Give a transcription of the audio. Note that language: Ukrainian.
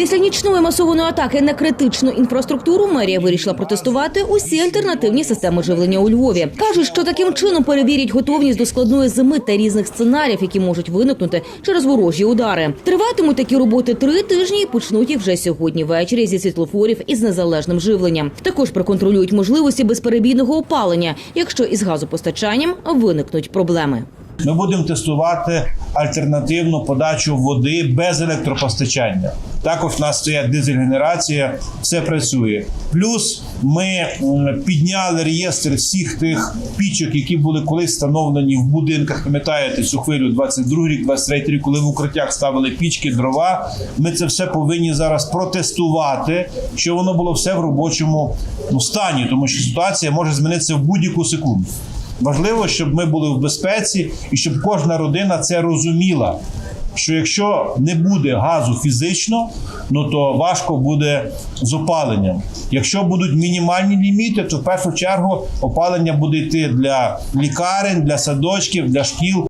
Після нічної масованої атаки на критичну інфраструктуру мерія вирішила протестувати усі альтернативні системи живлення у Львові. кажуть, що таким чином перевірять готовність до складної зими та різних сценаріїв, які можуть виникнути через ворожі удари. Триватимуть такі роботи три тижні і почнуть їх вже сьогодні ввечері зі світлофорів із незалежним живленням. Також проконтролюють можливості безперебійного опалення, якщо із газопостачанням виникнуть проблеми. Ми будемо тестувати альтернативну подачу води без електропостачання. Також в нас стоять дизель-генерація, все працює. Плюс ми підняли реєстр всіх тих пічок, які були колись встановлені в будинках. Пам'ятаєте цю хвилю 22 рік, 23 рік, коли в укриттях ставили пічки, дрова. Ми це все повинні зараз протестувати, щоб воно було все в робочому ну, стані, тому що ситуація може змінитися в будь-яку секунду. Важливо, щоб ми були в безпеці і щоб кожна родина це розуміла. Що якщо не буде газу фізично, ну то важко буде з опаленням. Якщо будуть мінімальні ліміти, то в першу чергу опалення буде йти для лікарень, для садочків, для шкіл